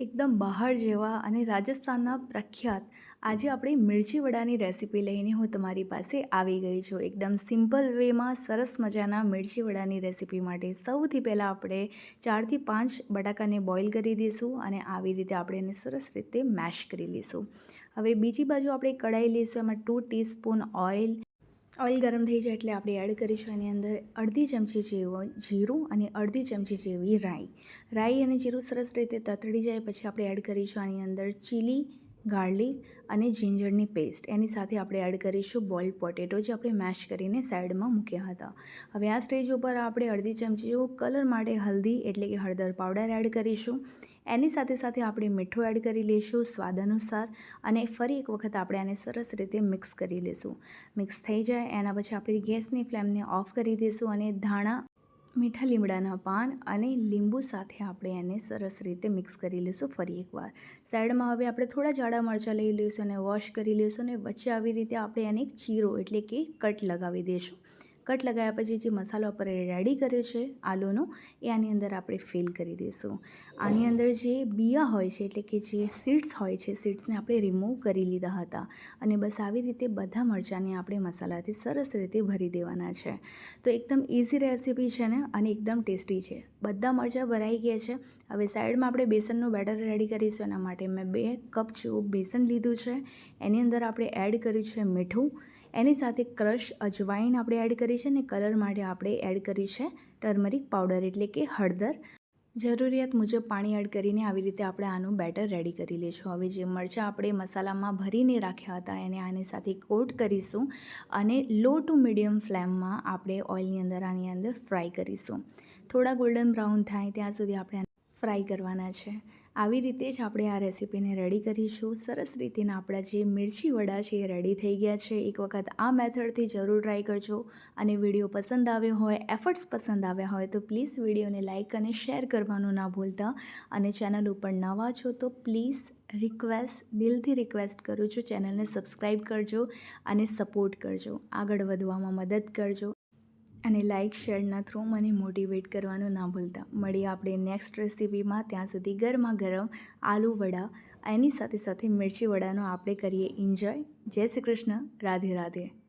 એકદમ બહાર જેવા અને રાજસ્થાનના પ્રખ્યાત આજે આપણે મિર્ચી વડાની રેસીપી લઈને હું તમારી પાસે આવી ગઈ છું. એકદમ સિમ્પલ વેમાં સરસ મજાના મિર્ચી વડાની રેસીપી માટે સૌથી પહેલાં આપણે ચારથી પાંચ બટાકાને બોઇલ કરી દઈશું અને આવી રીતે આપણે એને સરસ રીતે મેશ કરી લઈશું. હવે બીજી બાજુ આપણે કઢાઈ લઈશું, એમાં ટુ ટીસ્પૂન ઓઇલ ઓઇલ ગરમ થઈ જાય એટલે આપણે એડ કરીશું એની અંદર અડધી ચમચી જેવો જીરું અને અડધી ચમચી જેવી રાઈ. રાઈ અને જીરું સરસ રીતે તતડી જાય, પછી આપણે એડ કરીશું આની અંદર ચીલી ગાર્લિક અને જિંજરની પેસ્ટ. એની સાથે આપણે એડ કરીશું બોઇલ્ડ પોટેટો જે આપણે મેશ કરીને સાઈડમાં મૂક્યા હતા. હવે આ સ્ટેજ ઉપર આપણે અડધી ચમચી જેવું કલર માટે હલ્દી એટલે કે હળદર પાવડર એડ કરીશું. એની સાથે સાથે આપણે મીઠું એડ કરી લઈશું સ્વાદ અનુસાર અને ફરી એક વખત આપણે આને સરસ રીતે મિક્સ કરી લઈશું. મિક્સ થઈ જાય એના પછી આપણે ગેસની ફ્લેમને ઓફ કરી દઈશું અને ધાણા મીઠા લીમડાના પાન અને લીંબુ સાથે આપણે એને સરસ રીતે મિક્સ કરી લઈશું ફરી એકવાર. સાઈડમાં હવે આપણે થોડા જાડા મરચાં લઈ લઈશું અને વોશ કરી લઈશું અને વચ્ચે આવી રીતે આપણે એને એક ચીરો એટલે કે કટ લગાવી દઈશું. કટ લગાવ્યા પછી જે મસાલો આપણે રેડી કર્યો છે આલુનો, એ આની અંદર આપણે ફિલ કરી દઈશું. આની અંદર જે બિયા હોય છે, એટલે કે જે સીડ્સ હોય છે સીડ્સને આપણે રિમૂવ કરી લીધા હતા. અને બસ આવી રીતે બધા મરચાંને આપણે મસાલાથી સરસ રીતે ભરી દેવાના છે. તો એકદમ ઇઝી રેસીપી છે ને, અને એકદમ ટેસ્ટી છે. બધા મરચાં ભરાઈ ગયા છે. હવે સાઈડમાં આપણે બેસનનું બેટર રેડી કરીશું. એના માટે મેં બે કપ જેવું બેસન લીધું છે. એની અંદર આપણે એડ કર્યું છે મીઠું. એની સાથે ક્રશ અજવાઈન આપણે એડ કરી છે ને કલર માટે આપણે એડ કરી છે ટર્મરિક પાવડર એટલે કે હળદર. જરૂરિયાત મુજબ પાણી એડ કરીને આવી રીતે આપણે આનું બેટર રેડી કરી લઈશું. હવે જે મરચાં આપણે મસાલામાં ભરીને રાખ્યા હતા એને આની સાથે કોટ કરીશું અને લો ટુ મીડિયમ ફ્લેમમાં આપણે ઓઇલની અંદર આની અંદર ફ્રાય કરીશું. થોડા ગોલ્ડન બ્રાઉન થાય ત્યાં સુધી આપણે ફ્રાય કરવાના છે. આવી રીતે જ આપણે આ રેસીપીને રેડી કરીશું. સરસ રીતેના આપણા જે મિર્ચી વડા છે એ રેડી થઈ ગયા છે. એક વખત આ મેથડથી જરૂર ટ્રાય કરજો અને વીડિયો પસંદ આવ્યો હોય, એફર્ટ્સ પસંદ આવ્યા હોય તો પ્લીઝ વિડીયોને લાઇક અને શેર કરવાનું ના ભૂલતા. અને ચેનલ ઉપર નવા છો તો પ્લીઝ રિક્વેસ્ટ, દિલથી રિક્વેસ્ટ કરું છું, ચેનલને સબસ્ક્રાઈબ કરજો અને સપોર્ટ કરજો. આગળ વધવામાં મદદ કરજો. અને લાઇક શેરના થ્રુ મને મોટિવેટ કરવાનું ના ભૂલતા. મળીએ આપણે નેક્સ્ટ રેસીપીમાં ત્યાં સુધી ગરમા ગરમ આલુ વડા, એની સાથે સાથે મિર્ચી વડાનો આપણે કરીએ એન્જોય જય શ્રી કૃષ્ણ. રાધે રાધે.